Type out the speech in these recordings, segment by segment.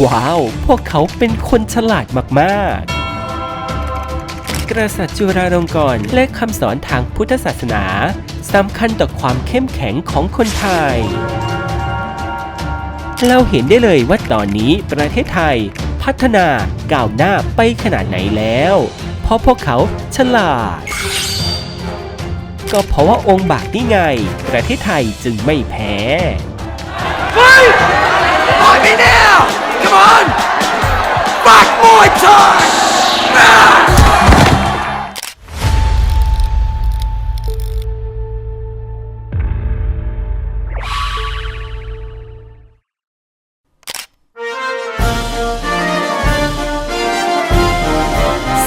ว้าว พวกเขาเป็นคนฉลาดมากๆ กษัตริย์จุฬาลงกรณ์และคำสอนทางพุทธศาสนาสำคัญต่อความเข้มแข็งของคนไทย เราเห็นได้เลยว่าตอนนี้ประเทศไทยพัฒนาก้าวหน้าไปขนาดไหนแล้ว เพราะพวกเขาฉลาด ก็เพราะว่าองค์บากนี่ไง ประเทศไทยจึงไม่แพ้ ส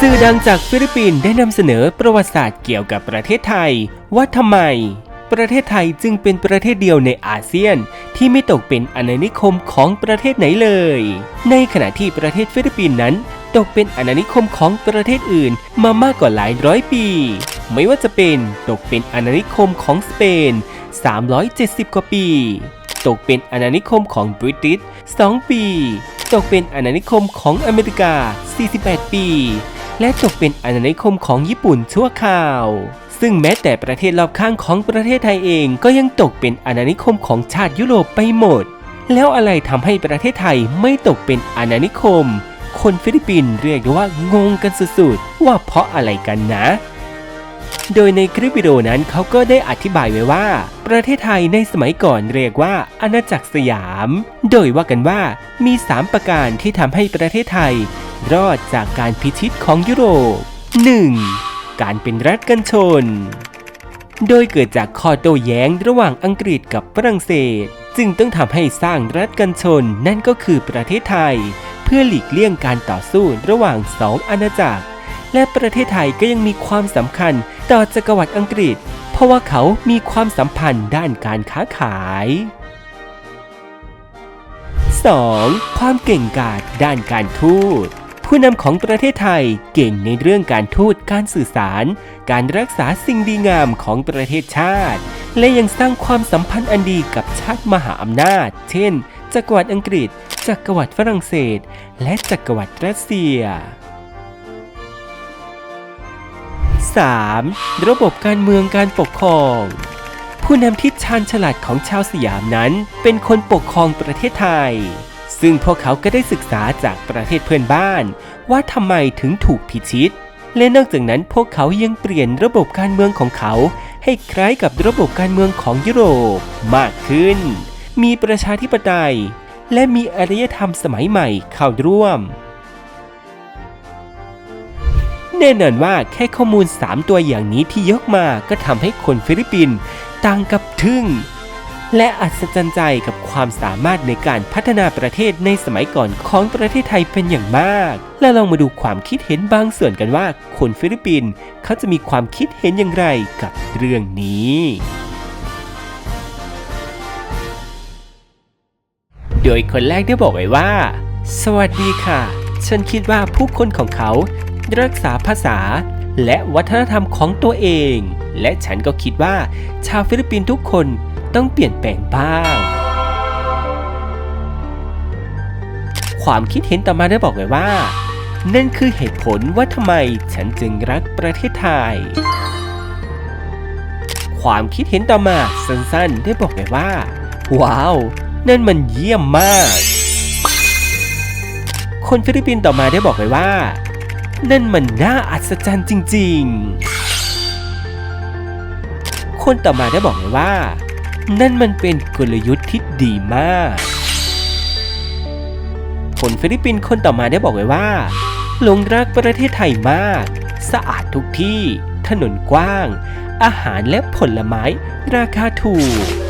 ื่อดังจากฟิลิปปินส์ได้นำเสนอประวัติศาสตร์เกี่ยวกับประเทศไทย ว่าทำไม ประเทศไทยจึงเป็นประเทศเดียวในอาเซียน ที่ไม่ตกเป็นอาณานิคมของประเทศไหนเลย ในขณะที่ประเทศฟิลิปปินส์นั้น ตกเป็นอาณานิคมของประเทศอื่น มามากกว่าหลายร้อยปี ไม่ว่าจะเป็นตกเป็นอาณานิคมของสเปน 370 กว่าปี ตกเป็นอาณานิคมของบริติช 2 ปี ตกเป็นอาณานิคมของอเมริกา 48 ปี และตกเป็นอาณานิคมของญี่ปุ่นชั่วคราวซึ่งแม้แต่ประเทศรอบข้างของประเทศไทยเองก็ยังตกเป็นอาณานิคมของชาติยุโรปไปหมด แล้วอะไรทำให้ประเทศไทยไม่ตกเป็นอาณานิคม คนฟิลิปปินส์เรียกได้ว่างงกันสุดๆ ว่าเพราะอะไรกันนะ โดยในคลิปวิดีโอนั้นเขาก็ได้อธิบายไว้ว่า ประเทศไทยในสมัยก่อนเรียกว่าอาณาจักรสยาม โดยว่ากันว่ามี 3 ประการที่ทำให้ประเทศไทย รอดจากการพิชิตของยุโรป 1. การเป็นรัฐกันชน โดยเกิดจากข้อโต้แย้งระหว่างอังกฤษกับฝรั่งเศส จึงต้องทำให้สร้างรัฐกันชนนั่นก็คือประเทศไทย เพื่อหลีกเลี่ยงการต่อสู้ระหว่างสองอาณาจักร และประเทศไทยก็ยังมีความสำคัญต่อจักรวรรดิอังกฤษ เพราะว่าเขามีความสัมพันธ์ด้านการค้าขาย 2. ความเก่งกาจด้านการทูต ผู้นำของประเทศไทยเก่งในเรื่องการทูตการสื่อสาร การรักษาสิ่งดีงามของประเทศชาติ และยังสร้างความสัมพันธ์อันดีกับชาติมหาอำนาจ เช่น จักรวรรดิอังกฤษ จักรวรรดิฝรั่งเศส และจักรวรรดิรัสเซีย 3. ระบบการเมืองการปกครอง ผู้นำที่ชาญฉลาดของชาวสยามนั้น เป็นคนปกครองประเทศไทย ซึ่งพวกเขาก็ได้ศึกษาจากประเทศเพื่อนบ้าน ว่าทำไมถึงถูกพิชิต และนอกจากนั้นพวกเขายังเปลี่ยนระบบการเมืองของเขา ให้คล้ายกับระบบการเมืองของยุโรปมากขึ้น มีประชาธิปไตย และมีอารยธรรมสมัยใหม่เข้าร่วม แน่นอนว่าแค่ข้อมูล 3 ตัวอย่างนี้ที่ยกมาก็ทำให้คนฟิลิปปินส์ต่างกับทึ่ง และอัศจรรย์ใจกับความสามารถในการพัฒนาประเทศในสมัยก่อนของประเทศไทยเป็นอย่างมาก และลองมาดูความคิดเห็นบางส่วนกันว่า คนฟิลิปปินส์เขาจะมีความคิดเห็นอย่างไรกับเรื่องนี้ โดยคนแรกได้บอกไว้ว่า สวัสดีค่ะ ฉันคิดว่าผู้คนของเขา รักษาภาษา และวัฒนธรรมของตัวเอง และฉันก็คิดว่าชาวฟิลิปปินส์ทุกคนต้องเปลี่ยนแปลงบ้าง ความคิดเห็นต่อมาได้บอกไว้ว่า นั่นคือเหตุผลว่าทำไมฉันจึงรักประเทศไทย ความคิดเห็นต่อมาสั้นๆ ได้บอกไว้ว่า ว้าว นั่นมันเยี่ยมมาก คนฟิลิปปินส์ต่อมาได้บอกไว้ว่า นั่นมันน่าอัศจรรย์จริง ๆ คนต่อมาได้บอกไว้ว่า นั่นมันเป็นกลยุทธ์ที่ดีมาก คนฟิลิปปินส์คนต่อมาได้บอกไว้ว่าหลงรักประเทศไทยมาก สะอาดทุกที่ ถนนกว้าง อาหารและผลไม้ ราคาถูก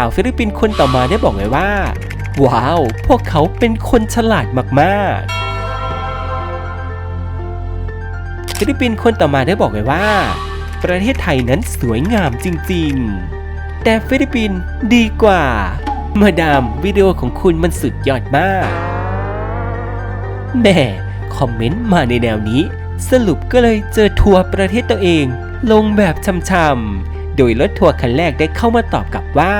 าวฟิลิปปินส์คนต่อมาได้บอกไว้ว่า ว้าว พวกเขาเป็นคนฉลาดมากๆ ฟิลิปปินส์คนต่อมาได้บอกไว้ว่า ประเทศไทยนั้นสวยงามจริงๆ แต่ฟิลิปปินส์ดีกว่า มาดามวิดีโอของคุณมันสุดยอดมากแม่คอมเมนต์มาในแนวนี้ สรุปก็เลยเจอทัวร์ประเทศตัวเอง ลงแบบช่ำๆ โดยรถทัวร์คันแรกได้เข้ามาตอบกลับว่า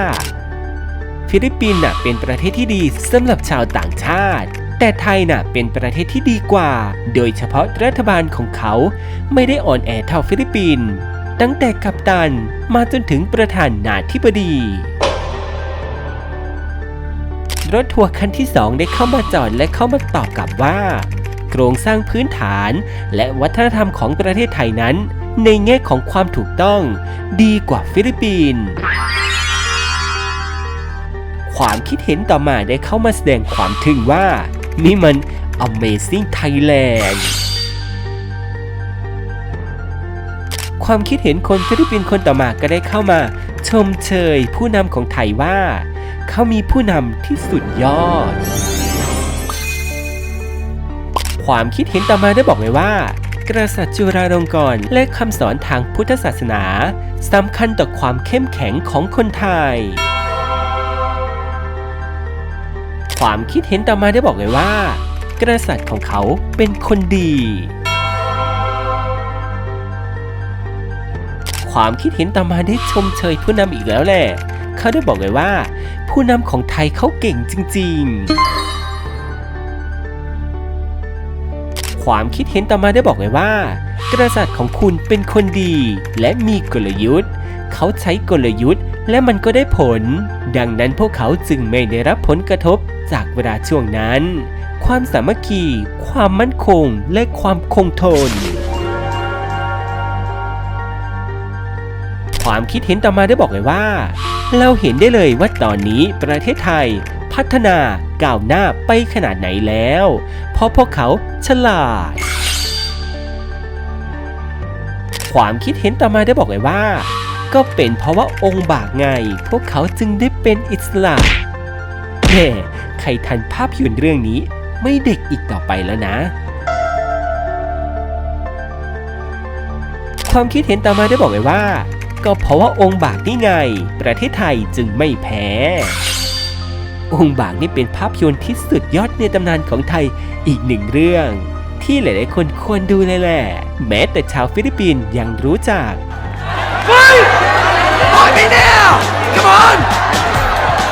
ฟิลิปปินส์น่ะเป็นประเทศที่ดีสำหรับชาวต่างชาติ แต่ไทยน่ะเป็นประเทศที่ดีกว่า โดยเฉพาะรัฐบาลของเขาไม่ได้อ่อนแอเท่าฟิลิปปินส์ตั้งแต่กัปตันมาจนถึงประธานาธิบดีรถทัวร์คันที่สองได้เข้ามาจอดและเข้ามาตอบกลับว่า โครงสร้างพื้นฐาน และวัฒนธรรมของประเทศไทยนั้น ในแง่ของความถูกต้อง ดีกว่าฟิลิปปินส์ความคิดเห็นต่อมาได้เข้ามาแสดงความถึงว่า นี่มัน Amazing Thailand ความคิดเห็นคนฟิลิปปินส์คนต่อมาก็ได้เข้ามา ชมเชยผู้นำของไทยว่า เขามีผู้นำที่สุดยอด ความคิดเห็นต่อมาได้บอกไว้ว่ากษัตริย์จุฬาลงกรณ์และคำสอนทางพุทธศาสนาสำคัญต่อความเข้มแข็งของคนไทย ความคิดเห็นต่อมาได้บอกไว้ว่า กษัตริย์ของเขาเป็นคนดี ความคิดเห็นต่อมาได้ชมเชยผู้นำอีกแล้วแหละ เขาได้บอกไว้ว่า ผู้นำของไทยเขาเก่งจริง ๆ ความคิดเห็นต่อมาได้บอกไว้ว่า กษัตริย์ของคุณเป็นคนดี และมีกลยุทธ์ เขาใช้กลยุทธ์ และมันก็ได้ผล ดังนั้นพวกเขาจึงไม่ได้รับผลกระทบจากเวลาช่วงนั้น ความสามัคคี ความมั่นคง และความคงทน ความคิดเห็นต่อมาได้บอกเลยว่า เราเห็นได้เลยว่าตอนนี้ประเทศไทย พัฒนา ก้าวหน้าไปขนาดไหนแล้ว เพราะพวกเขาฉลาด ความคิดเห็นต่อมาได้บอกเลยว่า ก็เป็นเพราะว่าองค์บากไง พวกเขาจึงได้เป็นอิสระแน่ใครทันภาพยนตร์เรื่องนี้ไม่เด็กอีกต่อไปแล้วนะ ความคิดเห็นต่อมาได้บอกไว้ว่า ก็เพราะว่าองค์บากนี่ไง ประเทศไทยจึงไม่แพ้ องค์บากนี่เป็นภาพยนตร์ที่สุดยอดในตำนานของไทยอีกหนึ่งเรื่อง ที่หลายๆ คนควรดูเลยแหละ แม้แต่ชาวฟิลิปปินส์ยังรู้จัก Fight! Fight me now! Come on!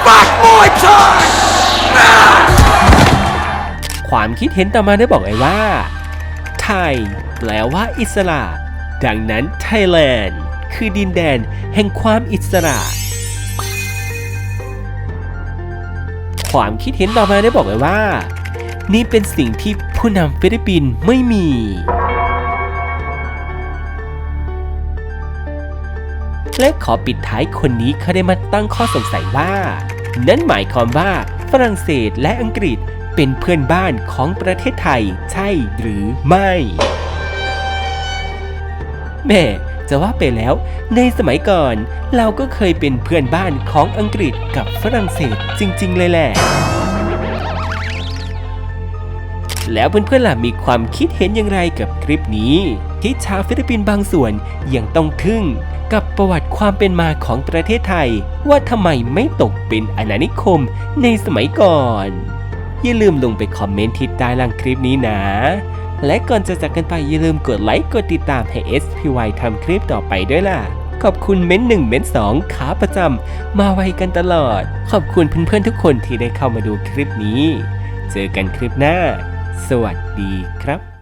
Fuck Muay Thai! Ah! ความคิดเห็นต่อมาได้บอกไว้ว่า ไทย แปลว่าอิสระ ดังนั้นไทยแลนด์ คือดินแดนแห่งความอิสระ ความคิดเห็นต่อมาได้บอกไว้ว่า นี่เป็นสิ่งที่ผู้นำฟิลิปปินส์ไม่มีและขอปิดท้ายคนนี้เขาได้มาตั้งข้อสงสัยว่า นั่นหมายความว่าฝรั่งเศสและอังกฤษเป็นเพื่อนบ้านของประเทศไทยใช่หรือไม่แม่ จะว่าไปแล้ว ในสมัยก่อน เราก็เคยเป็นเพื่อนบ้านของอังกฤษกับฝรั่งเศสจริง ๆ เลยแหละ แล้วเพื่อนๆล่ะมีความคิดเห็นอย่างไรกับคลิปนี้ที่ชาวฟิลิปปินส์บางส่วนยังต้องทึ่งกับประวัติความเป็นมาของประเทศไทย ว่าทำไมไม่ตกเป็นอาณานิคมในสมัยก่อน อย่าลืมลงไปคอมเมนต์ที่ใต้ล่างคลิปนี้นะ และก่อนจะจากกันไปอย่าลืมกดไลค์กดติดตามให้ SPY ทำคลิปต่อไปด้วยล่ะ ขอบคุณเม้นหนึ่งเม้นสองขาประจำมาไวกันตลอด ขอบคุณเพื่อนๆทุกคนที่ได้เข้ามาดูคลิปนี้ เจอกันคลิปหน้า สวัสดีครับ